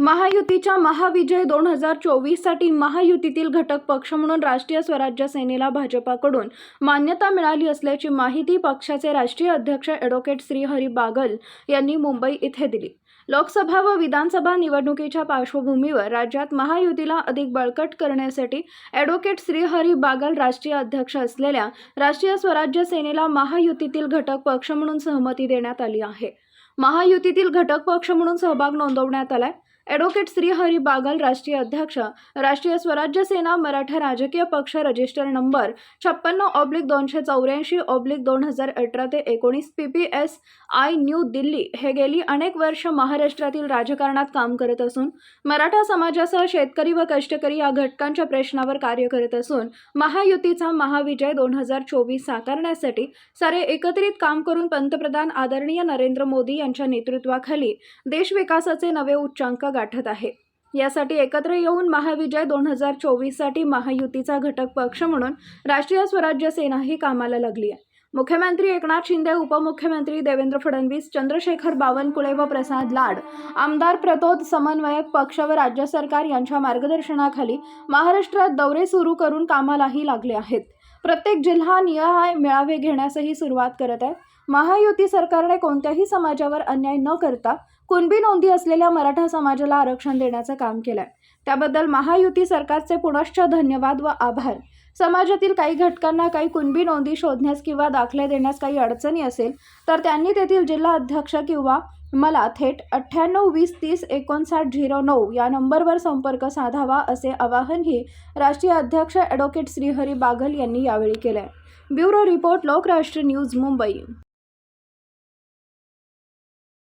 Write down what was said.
महायुतीच्या महाविजय दोन हजार चोवीससाठी महायुतीतील घटक पक्ष म्हणून राष्ट्रीय स्वराज्य सेनेला भाजपाकडून मान्यता मिळाली असल्याची माहिती पक्षाचे राष्ट्रीय अध्यक्ष ॲडव्होकेट श्रीहरी बागल यांनी मुंबई इथे दिली. लोकसभा व विधानसभा निवडणुकीच्या पार्श्वभूमीवर राज्यात महायुतीला अधिक बळकट करण्यासाठी ॲडव्होकेट श्रीहरी बागल राष्ट्रीय अध्यक्ष असलेल्या राष्ट्रीय स्वराज्य सेनेला महायुतीतील घटक पक्ष म्हणून सहमती देण्यात आली आहे. महायुतीतील घटक पक्ष म्हणून सहभाग नोंदवण्यात आलाय. ॲडव्होकेट श्रीहरी बागल राष्ट्रीय अध्यक्ष राष्ट्रीय स्वराज्य सेना मराठा राजकीय पक्ष रजिस्टर नंबर छप्पन्न ऑब्लिक दोनशे चौऱ्याऐंशी ऑब्लिक दोन हजार अठरा ते एकोणीस P P S I new Delhi हे गेली अनेक वर्ष महाराष्ट्रातील राजकारणात काम करत असून मराठा समाजासह शेतकरी व कष्टकरी या घटकांच्या प्रश्नावर कार्य करत असून महायुतीचा महाविजय दोन हजार चोवीस साकारण्यासाठी सारे एकत्रित काम करून पंतप्रधान आदरणीय नरेंद्र मोदी यांच्या नेतृत्वाखाली देश विकासाचे नवे उच्चांक गाठत आहे. यासाठी एकत्र येऊन महाविजय दोन हजार चोवीससाठी महायुतीचा घटक पक्ष म्हणून राष्ट्रीय स्वराज्य सेना ही कामाला लागली आहे. मुख्यमंत्री एकनाथ शिंदे उपमुख्यमंत्री देवेंद्र फडणवीस चंद्रशेखर बावनकुळे व प्रसाद लाड आमदार प्रतोद समन्वयक पक्ष व राज्य सरकार यांच्या मार्गदर्शनाखाली महाराष्ट्रात दौरे सुरू करून कामालाही लागले आहेत. प्रत्येक जिल्हा निहाय मेळावे घेण्यासही सुरुवात करत आहे. महायुती सरकारने कोणत्याही समाजावर अन्याय न करता कुणबी नोंदी असलेल्या मराठा समाजाला आरक्षण देण्याचं काम केलं आहे त्याबद्दल महायुती सरकारचे पुनश्च धन्यवाद व आभार. समाजातील काही घटकांना काही कुणबी नोंदी शोधण्यास किंवा दाखले देण्यास काही अडचणी असेल तर त्यांनी तेथील जिल्हा अध्यक्ष किंवा मला थेट अठ्ठ्याण्णव वीस तीस एकोणसाठ झिरो नऊ या नंबरवर संपर्क साधावा असे आवाहनही राष्ट्रीय अध्यक्ष ॲडव्होकेट श्रीहरी बागल यांनी यावेळी केले bureau report Lokrashtra news Mumbai.